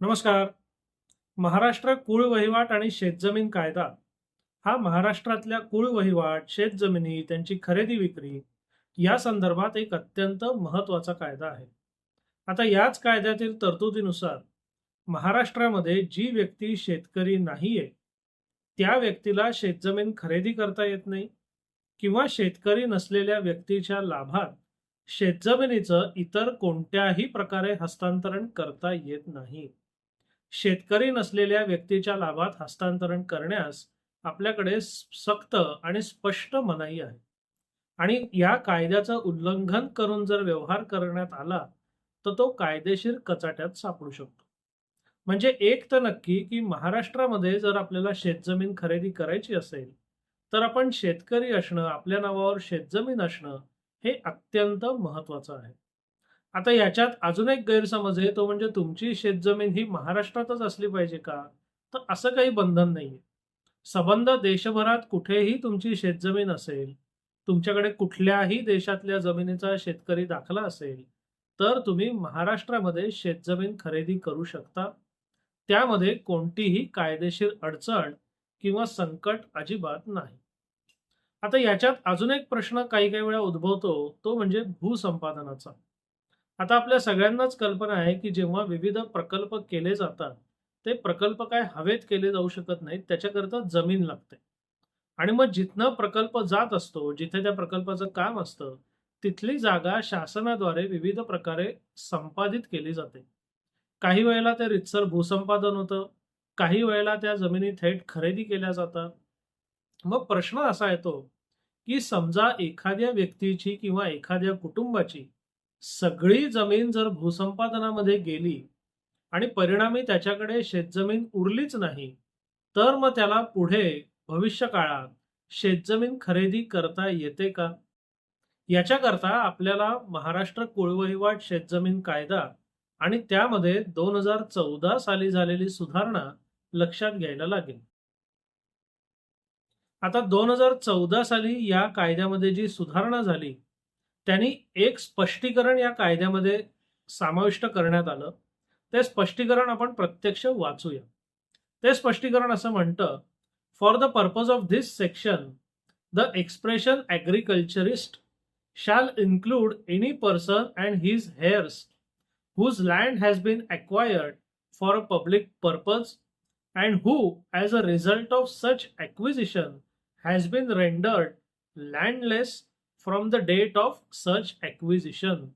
नमस्कार. महाराष्ट्र कुळ वहिवाट आणि शेतजमीन कायदा. हा महाराष्ट्रातल्या कुळ वहिवाट शेतजमिनी त्यांची खरेदी विक्री या संदर्भात एक अत्यंत महत्त्वाचा कायदा आहे. आता याच कायद्यातील तरतुदीनुसार महाराष्ट्रामध्ये जी व्यक्ती शेतकरी नाहीये त्या व्यक्तीला शेतजमीन खरेदी करता येत नाही किंवा शेतकरी नसलेल्या व्यक्तीच्या लाभात शेतजमिनीचं इतर कोणत्याही प्रकारे हस्तांतरण करता येत नाही. शेतकरी नसलेल्या व्यक्तीच्या लाभात हस्तांतरण करण्यास आपल्याकडे सक्त आणि स्पष्ट मनाई आहे. आणि या कायद्याचं उल्लंघन करून जर व्यवहार करण्यात आला तर तो कायदेशीर कचाट्यात सापडू शकतो. म्हणजे एक तर नक्की की महाराष्ट्रामध्ये जर आपल्याला शेतजमीन खरेदी करायची असेल तर आपण शेतकरी असणं आपल्या नावावर शेतजमीन असणं हे अत्यंत महत्वाचं आहे. आता याच्यात अजून एक गैरसमज आहे तो म्हणजे तुमची शेतजमीन ही महाराष्ट्रातच असली पाहिजे का? तर असं काही बंधन नाहीये. सबंध देशभरात कुठेही तुमची शेतजमीन असेल तुमच्याकडे कुठल्याही देशातल्या जमिनीचा शेतकरी दाखला असेल तर तुम्ही महाराष्ट्रामध्ये शेतजमीन खरेदी करू शकता. त्यामध्ये कोणतीही कायदेशीर अडचण किंवा संकट अजिबात नाही. आता याच्यात अजून एक प्रश्न काही काही वेळा उद्भवतो तो म्हणजे भूसंपादनाचा. आता आपल्या सगळ्यांनाच कल्पना आहे की जेव्हा विविध प्रकल्प केले जातात ते प्रकल्प काय हवेत केले जाऊ शकत नाहीत त्याच्याकरता जमीन लागते. आणि मग जिथनं प्रकल्प जात असतो जिथे त्या प्रकल्पाचं काम असतं तिथली जागा शासनाद्वारे विविध प्रकारे संपादित केली जाते. काही वेळेला ते रितसर भूसंपादन होतं काही वेळेला त्या जमिनी थेट खरेदी केल्या जातात. मग प्रश्न असा येतो की समजा एखाद्या व्यक्तीची किंवा एखाद्या कुटुंबाची सगळी जमीन जर भूसंपादनामध्ये गेली आणि परिणामी त्याच्याकडे शेतजमीन उरलीच नाही तर मग त्याला पुढे भविष्य काळात शेतजमीन खरेदी करता येते का? याच्याकरता आपल्याला महाराष्ट्र कुळवहिवाट शेतजमीन कायदा आणि त्यामध्ये दोन हजार चौदा साली झालेली सुधारणा लक्षात घ्यायला लागेल. आता दोन हजार चौदा साली या कायद्यामध्ये जी सुधारणा झाली त्यांनी एक स्पष्टीकरण या कायद्यामध्ये समाविष्ट करण्यात आलं. ते स्पष्टीकरण आपण प्रत्यक्ष वाचूया. ते स्पष्टीकरण असं म्हणतं for the purpose of this section the expression agriculturist shall include any person and his heirs whose land has been acquired for a public purpose and who as a result of such acquisition has been rendered landless from the date of search acquisition.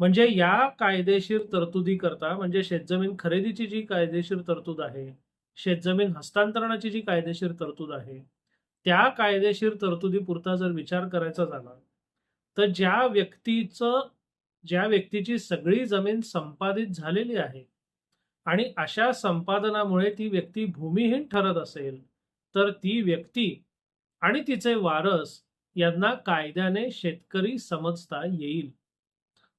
म्हणजे या कायदेशीर तरतुदी करता म्हणजे शेतजमीन खरेदीची जी कायदेशीर तरतूद आहे शेतजमीन हस्तांतरणाची जी कायदेशीर तरतूद आहे त्या कायदेशीर तरतुदी पुरता जर विचार करायचा झाला तर ज्या व्यक्तीचं ज्या व्यक्तीची सगळी जमीन संपादित झालेली आहे आणि अशा संपादनामुळे ती व्यक्ती भूमिहीन ठरत असेल तर ती व्यक्ती आणि तिचे वारस यांना कायद्याने शेतकरी समजता येईल.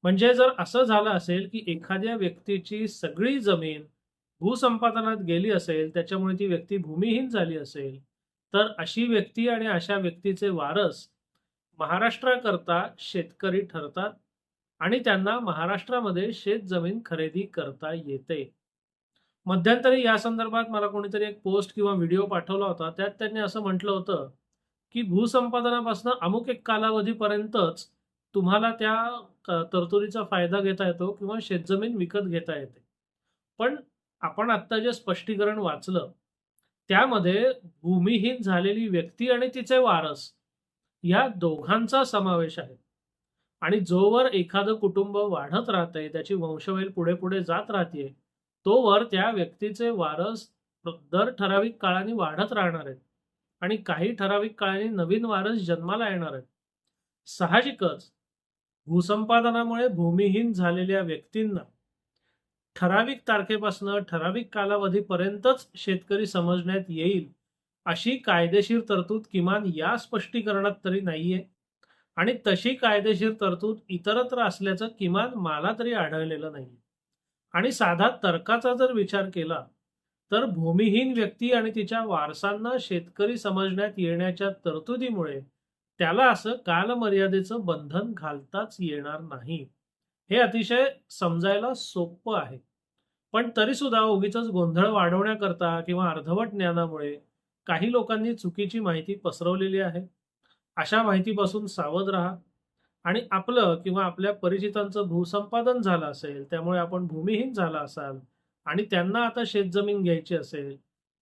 म्हणजे जर असं झालं असेल की एखाद्या व्यक्तीची सगळी जमीन भूसंपादनात गेली असेल त्याच्यामुळे ती व्यक्ती भूमिहीन झाली असेल तर अशी व्यक्ती आणि अशा व्यक्तीचे वारस महाराष्ट्राकरता शेतकरी ठरतात आणि त्यांना महाराष्ट्रामध्ये शेत जमीन खरेदी करता येते. मध्यंतरी या संदर्भात मला कोणीतरी एक पोस्ट किंवा व्हिडिओ पाठवला होता त्यात त्यांनी असं म्हटलं होतं की भूसंपादनापासून अमुक एक कालावधीपर्यंतच तुम्हाला त्या तरतुदीचा फायदा घेता येतो किंवा शेतजमीन विकत घेता येते. पण आपण आत्ता जे स्पष्टीकरण वाचलं त्यामध्ये भूमिहीन झालेली व्यक्ती आणि तिचे वारस या दोघांचा समावेश आहे. आणि जोवर एखादं कुटुंब वाढत राहतंय त्याची वंशवेल पुढे पुढे जात राहते तोवर त्या व्यक्तीचे वारस दर ठराविक काळाने वाढत राहणार आहेत. आणि काही ठराविक काळाने नवीन वारस जन्माला येणार आहेत. साहजिकच भूसंपादनामुळे भूमिहीन झालेल्या व्यक्तींना ठराविक तारखेपासून ठराविक कालावधीपर्यंतच शेतकरी समजण्यात येईल अशी कायदेशीर तरतूद किमान या स्पष्टीकरणात तरी नाहीये. आणि तशी कायदेशीर तरतूद इतरत्र असल्याचं किमान मला तरी आढळलेलं नाही आणि साधा तर्काचा जर विचार केला तर भूमिहीन व्यक्ती आणि तिच्या वारसांना शेतकरी समजण्यात येण्याच्या तरतुदीमुळे त्याला असं कालमर्यादेचं बंधन घालताच येणार नाही. हे अतिशय समजायला सोपं आहे. पण तरीसुद्धा उगीच गोंधळ वाढवण्याकरता किंवा अर्धवट ज्ञानामुळे काही लोकांनी चुकीची माहिती पसरवलेली आहे. अशा माहितीपासून सावध राहा. आणि आपलं किंवा आपल्या परिचितांचं भूसंपादन झालं असेल, त्यामुळे आपण भूमिहीन झाला असाल आणि त्यांना आता शेतजमीन घ्यायची असेल,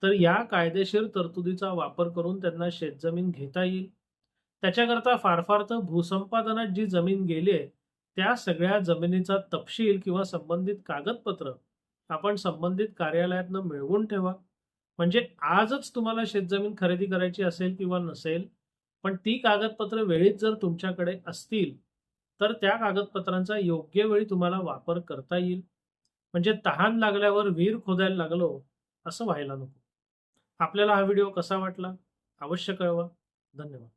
तर या कायदेशीर तरतुदीचा वापर करून त्यांना शेतजमीन घेता येईल. त्याच्याकरता फार फार तर भूसंपादनात जी जमीन गेली आहे, त्या सगळ्या जमिनीचा तपशील किंवा संबंधित कागदपत्र आपण संबंधित कार्यालयातनं मिळवून ठेवा. म्हणजे आजच तुम्हाला शेतजमीन खरेदी करायची असेल किंवा नसेल, पण ती कागदपत्र वेळीच जर तुमच्याकडे असतील, तर त्या कागदपत्रांचा योग्य वेळी तुम्हाला वापर करता येईल. म्हणजे तहान लागल्यावर विहीर खोदायला लागलो, असं व्हायला नको. आपल्याला हा व्हिडिओ कसा वाटला? अवश्य कळवा. धन्यवाद.